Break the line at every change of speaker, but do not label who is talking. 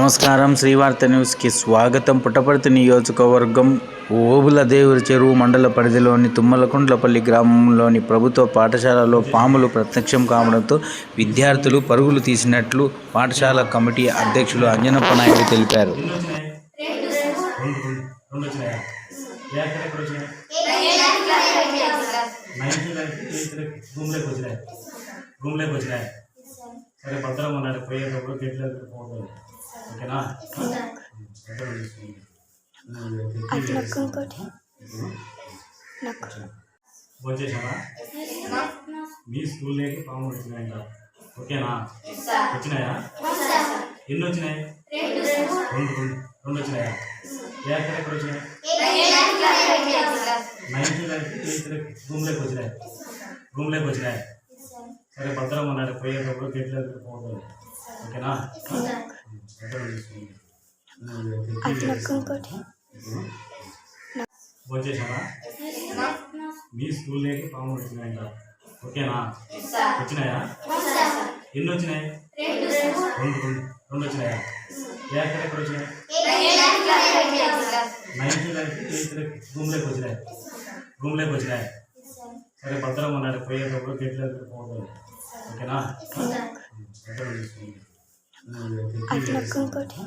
నమస్కారం. శ్రీవార్త న్యూస్కి స్వాగతం. పుట్టపర్తి నియోజకవర్గం ఓబుల దేవుడి చెరువు మండల పరిధిలోని తుమ్మలకుండ్లపల్లి గ్రామంలోని ప్రభుత్వ పాఠశాలలో పాములు ప్రత్యక్షం కావడంతో విద్యార్థులు పరుగులు తీసినట్లు పాఠశాల కమిటీ అధ్యక్షులు అంజనప్ప నాయుడు తెలిపారు.
సరే భద్రం ఉన్నాడు. పోయేటప్పుడు గేట్లో పోతుంది
అది నొక్కు. ఇంకోటి నొక్కు
భోంచేసావా మీ స్కూల్లోకి పాములు వచ్చినాయంట. ఓకేనా? వచ్చినాయా? ఎన్ని వచ్చినాయి? రెండు రెండు వచ్చినాయా? ఏ అక్కడ ఎక్కడ వచ్చినాయి? నైన్త్ లైఫ్ ఎయిత్ రూమ్లోకి వచ్చినాయి. రూమ్లోకి వచ్చినాయి. సరే భద్రం ఉన్నాడు పోయేటప్పుడు గేట్లో పోతుంది ఓకేనా? భోంచేసావా మీ స్కూల్లోకి పాములు వచ్చినాయంట. ఓకేనా? వచ్చినాయా? ఎన్ని వచ్చినాయి? రెండు. రెండు రెండు వచ్చినాయా? ఏ ఎక్కడ వచ్చినాయి? నైన్త్ ఎయిత్ రూమ్లోకి వచ్చినాయి. రూమ్లోకి వచ్చినాయి. సరే భద్రం ఉన్నాడు. పోయేటప్పుడు గేట్లో పోతుంది ఓకేనా? భద్రం చూసుకోండి.